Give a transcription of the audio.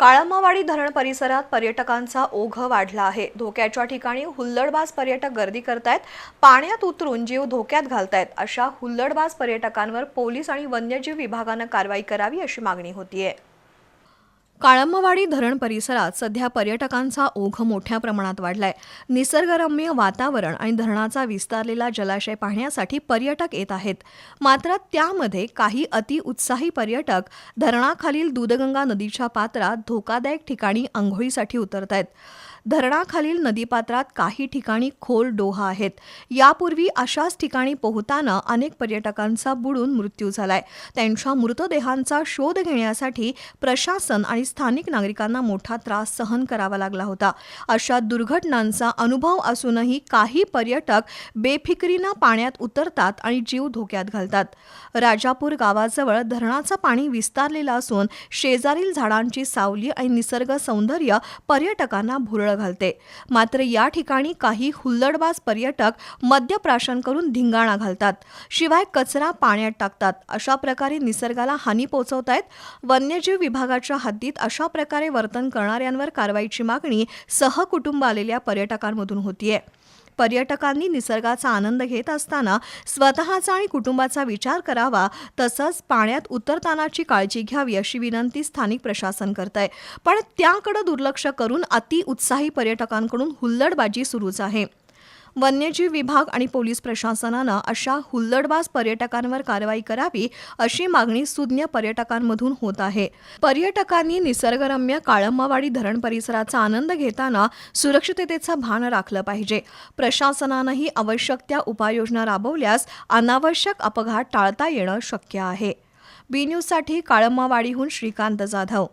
काळमावाडी धरण परिसरात पर्यटकांचा ओघ वाढला आहे. धोक्याच्या ठिकाणी हुल्लडबाज पर्यटक गर्दी करतायत. पाण्यात उतरून जीव धोक्यात घालतायत अशा हुल्लडबाज पर्यटकांवर पोलीस आणि वन्यजीव विभागानं कारवाई करावी अशी मागणी होतीये. काळंबवाडी धरण परिसरात सध्या पर्यटकांचा ओघ मोठ्या प्रमाणात वाढलाय. निसर्गरम्य वातावरण आणि धरणाचा विस्तारलेला जलाशय पाहण्यासाठी पर्यटक येत आहेत. मात्र त्यामध्ये काही अतिउत्साही पर्यटक धरणाखालील दूधगंगा नदीच्या पात्रात धोकादायक ठिकाणी आंघोळीसाठी उतरत आहेत धरणाखालील नदीपात्रात काही ठिकाणी खोल डोहा आहेत. यापूर्वी अशाच ठिकाणी पोहताना अनेक पर्यटकांचा बुडून मृत्यू झालाय. त्यांच्या मृतदेहांचा शोध घेण्यासाठी प्रशासन आणि स्थानिक नागरिकांना मोठा त्रास सहन करावा लागला होता. अशा दुर्घटनांचा अनुभव असूनही काही पर्यटक बेफिकरीनं पाण्यात उतरतात आणि जीव धोक्यात घालतात. राजापूर गावाजवळ धरणाचं पाणी विस्तारलेलं असून शेजारील झाडांची सावली आणि निसर्ग सौंदर्य पर्यटकांना भुरळ घालते. मात्र या ठिकाणी काही हुल्लडबाज पर्यटक मद्यप्राशन करून धिंगाणा घालतात. शिवाय कचरा पाण्यात टाकतात. अशा प्रकारे निसर्गाला हानी पोहोचवतायत. वन्यजीव विभागाच्या हद्दीत अशा प्रकारे वर्तन करणाऱ्यांवर कारवाईची मागणी सहकुटुंब आलेल्या पर्यटकांमधून होतीये. पर्यटकांनी निसर्गाचा आनंद घेत असताना स्वतःचा आणि कुटुंबाचा विचार करावा तसंच पाण्यात उतरतानाची काळजी घ्यावी अशी विनंती स्थानिक प्रशासन करत आहे पण त्याकडे दुर्लक्ष करून काही पर्यटकांकडून हुल्लडबाजी सुरूच आहे. वन्यजीव विभाग आणि पोलीस प्रशासनानं अशा हुल्लडबाज पर्यटकांवर कारवाई करावी अशी मागणी सुज्ञ पर्यटकांमधून होत आहे. पर्यटकांनी निसर्गरम्य काळंबावाडी धरण परिसराचा आनंद घेताना सुरक्षिततेचं भान राखलं पाहिजे. प्रशासनानंही आवश्यक त्या उपाययोजना राबवल्यास अनावश्यक अपघात टाळता येणं शक्य आहे. बी न्यूजसाठी काळंबावाडीहून श्रीकांत जाधव.